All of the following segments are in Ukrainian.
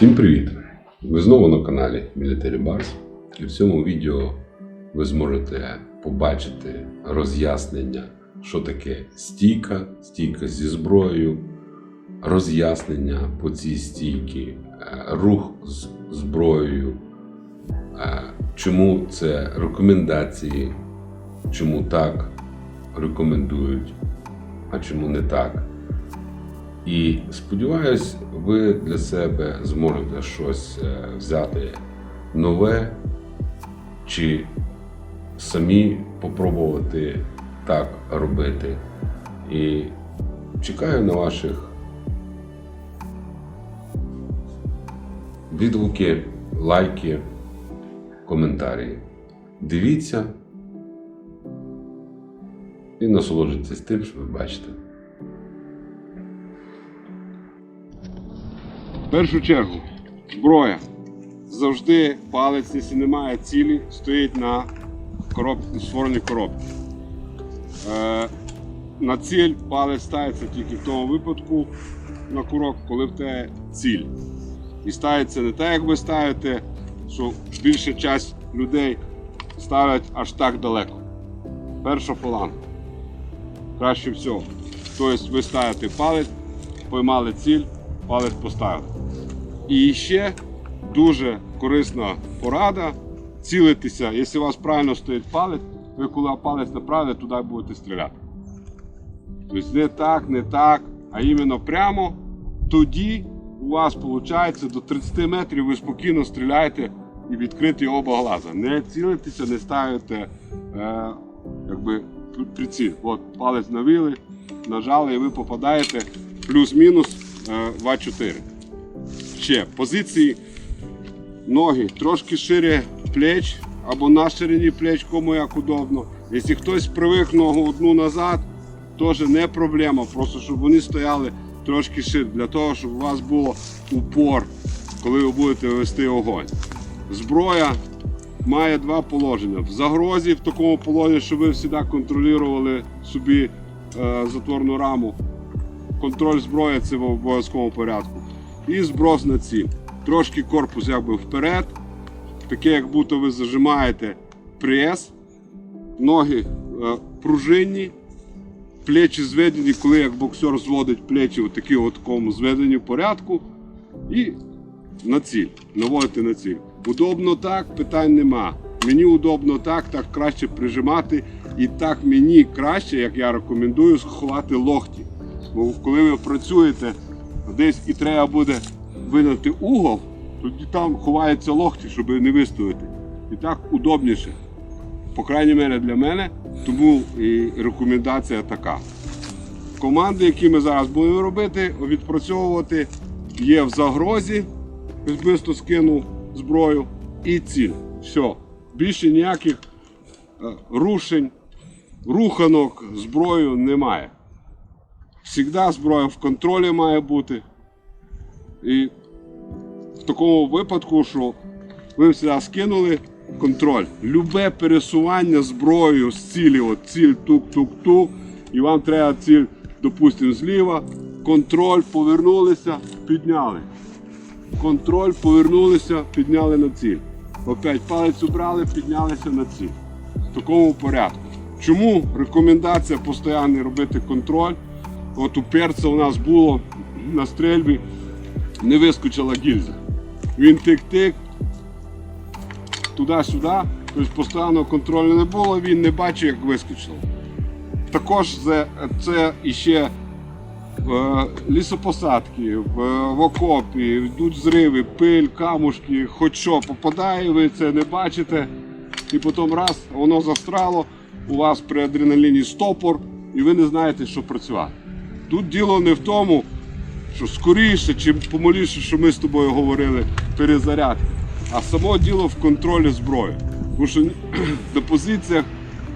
Всім привіт! Ви знову на каналі Military Bars. І в цьому відео ви зможете побачити роз'яснення, що таке стійка, стійка зі зброєю, роз'яснення по цій стійці, е, рух з зброєю, е, чому це рекомендації, чому так рекомендують, а чому не так. І сподіваюсь, ви для себе зможете щось е, взяти нове чи самі попробувати так робити. І чекаю на ваших відгуки, лайки, коментарі. Дивіться і насолоджуйтесь тим, що ви бачите. В першу чергу, зброя. Завжди палець, якщо немає цілі, стоїть на короб... створеній коробці. Е, на ціль палець ставиться тільки в тому випадку на курок, коли в тебе ціль. І ставиться не так, як ви ставите, що більша часть людей ставлять аж так далеко. Перша фаланга. Краще всього. Тобто ви ставите палець, поймали ціль, палець поставили. І ще дуже корисна порада цілитися, якщо у вас правильно стоїть палець, ви коли палець направите, туди будете стріляти. Тобто не так, не так, а іменно прямо тоді у вас виходить до 30 метрів ви спокійно стріляєте і відкриті оба глаза. Не цілитеся, не ставите е, якби, приціл. От палець навили, нажали і ви попадаєте плюс-мінус е, 2-4. Ще позиції ноги трошки шире плеч або на ширині плеч, кому як удобно. Якщо хтось привик ногу одну назад, теж не проблема. Просто щоб вони стояли трошки шире, для того, щоб у вас був упор, коли ви будете вести огонь. Зброя має два положення. В загрозі, в такому положенні, щоб ви завжди контролювали собі е, затворну раму. Контроль зброї це в обов'язковому порядку. І зброс на ціль. Трошки корпус якби вперед. Таке, як будто ви зажимаєте прес, ноги е, пружинні, плечі зведені, коли як боксер зводить плечі в такому зведенні порядку. І на ціль. Наводити на ціль. Удобно так, питань нема. Мені удобно так, так краще прижимати. І так мені краще, як я рекомендую, сховати локті. Бо коли ви працюєте десь і треба буде винути угол, тоді там ховаються локті, щоб не виставити. І так удобніше. По крайній мере для мене, тому і рекомендація така. Команди, які ми зараз будемо робити, відпрацьовувати, є в загрозі, швидко скинув зброю і ціль. Все. Більше ніяких е, рушень, руханок зброю немає. Всігда зброя в контролі має бути. І в такому випадку, що ви всегда скинули контроль. Любе пересування зброєю з цілі, от ціль тук-тук-тук, і вам треба ціль, допустимо, зліва. Контроль, повернулися, підняли. Контроль, повернулися, підняли на ціль. Опять палець убрали, піднялися на ціль. В такому порядку. Чому рекомендація постійно робити контроль? От у перця у нас було на стрельбі, не вискочила гільза. Він тик-тик, туди-сюди, тобто постійного контролю не було, він не бачив, як вискочило. Також це, це іще в лісопосадки, в, в окопі, йдуть зриви, пиль, камушки, хоч що попадає, ви це не бачите. І потім раз, воно застрало, у вас при адреналіні стопор, і ви не знаєте, що працювати. Тут діло не в тому, що скоріше чи помаліше, що ми з тобою говорили, перезарядки, а само діло в контролі зброї. Тому що на позиціях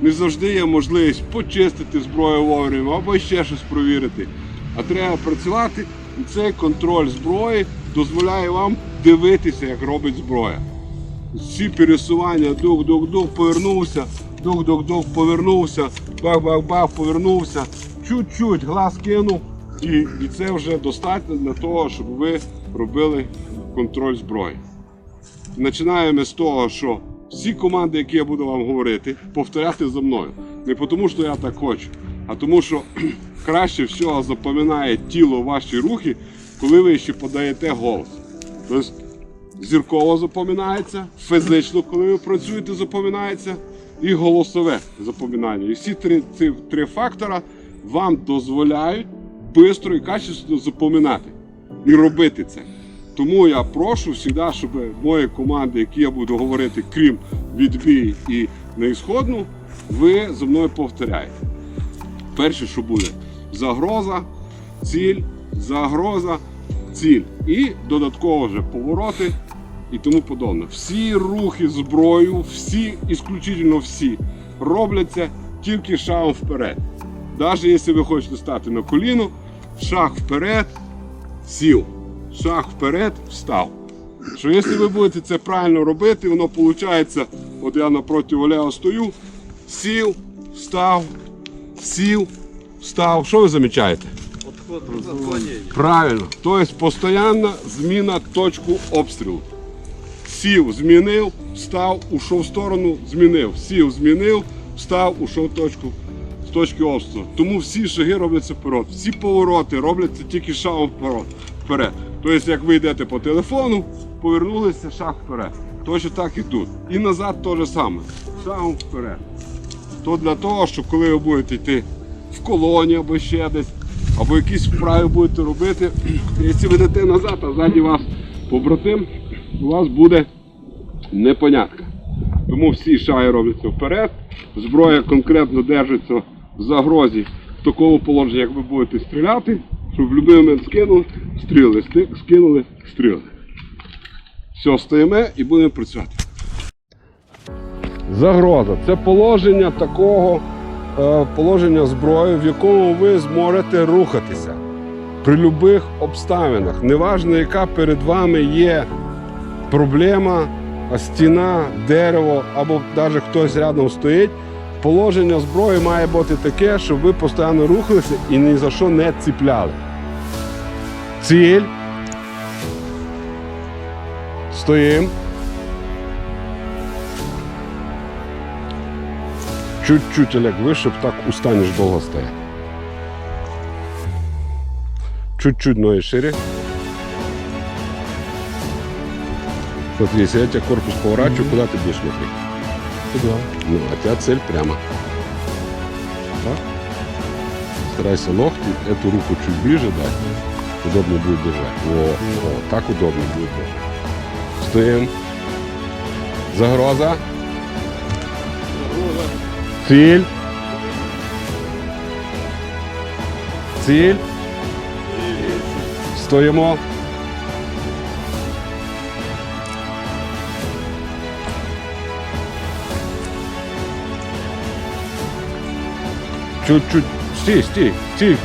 не завжди є можливість почистити зброю вовремя або ще щось провірити. А треба працювати, і цей контроль зброї дозволяє вам дивитися, як робить зброя. Всі пересування, дух-дух-дух, повернувся, дух-дух-дух, повернувся, бах-бах-бах, повернувся, чуть-чуть глаз кинув, і, і це вже достатньо для того, щоб ви робили контроль зброї. Починаємо з того, що всі команди, які я буду вам говорити, повторяти за мною. Не тому, що я так хочу, а тому, що краще всього запам'ятає тіло ваші рухи, коли ви ще подаєте голос. Тобто зірково запам'ятається, фізично, коли ви працюєте, запам'ятається, і голосове запам'ятання. І всі три, ці три фактора вам дозволяють швидко і качественно запам'ятати і робити це. Тому я прошу завжди, щоб мої команди, які я буду говорити, крім відбій і неісходну, ви за мною повторяєте. Перше, що буде загроза, ціль, загроза, ціль. І додатково вже повороти і тому подобне. Всі рухи зброю, всі, ісключительно всі, робляться тільки шагом вперед. Навіть якщо ви хочете стати на коліно, шаг вперед, сів. Шаг вперед, встав. Що якщо ви будете це правильно робити, воно виходить, от я напроти Олега стою, сів, встав, сів, встав. Що ви замічаєте? Правильно. Тобто постійна зміна точку обстрілу. Сів, змінив, встав, ушов в сторону, змінив. Сів, змінив, встав, ушов в точку точки обстрілу. Тому всі шаги робляться вперед. Всі повороти робляться тільки шагом вперед. Тобто, як ви йдете по телефону, повернулися шаг вперед. Точно так і тут. І назад те саме. Шагом вперед. То для того, щоб коли ви будете йти в колоні або ще десь, або якісь вправи будете робити, якщо ви йдете назад, а ззаді вас побратим, у вас буде непонятка. Тому всі шаги робляться вперед, зброя конкретно держиться загрозі в такому положенні, як ви будете стріляти, щоб в будь-який момент скинули, стріли, скинули, стріли. Все, стоїмо і будемо працювати. Загроза це положення такого е, положення зброї, в якому ви зможете рухатися при будь-яких обставинах. Неважно, яка перед вами є проблема, стіна, дерево або навіть хтось рядом стоїть. Положення зброї має бути таке, щоб ви постійно рухалися і ні за що не ціпляли. Ціль. Стоїмо. Чуть-чуть, Олег, вище, так устанеш довго стояти. Чуть-чуть ноги шире. Смотри, я тебя корпус поворачиваю, куда ты будешь смотреть? Туда. Ну, тебя цель прямо. Так? Старайся локти, эту руку чуть ближе дать. Удобно будет держать. О, о, так удобно будет держать. Стоим. Загроза. Ціль. Ціль. Стоїмо. Чуть-чуть. Стій, стій, стій,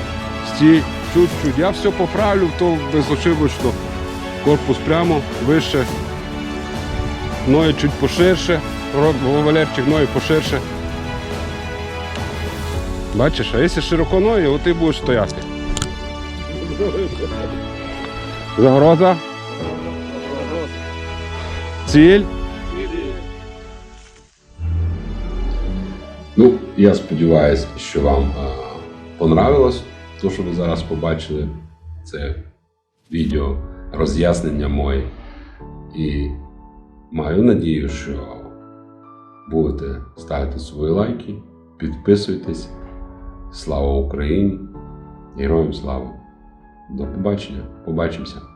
стій, чуть-чуть. Я все поправлю, то безошибочно. Корпус прямо, вище. Ноги чуть поширше. Валерчик, ноги поширше. Бачиш, а якщо широко ноги, от ти будеш стояти. Загроза. Ціль. Я сподіваюся, що вам е, понравилось те, що ви зараз побачили. Це відео роз'яснення моє. І маю надію, що будете ставити свої лайки, підписуйтесь. Слава Україні! Героям слава! До побачення! Побачимося!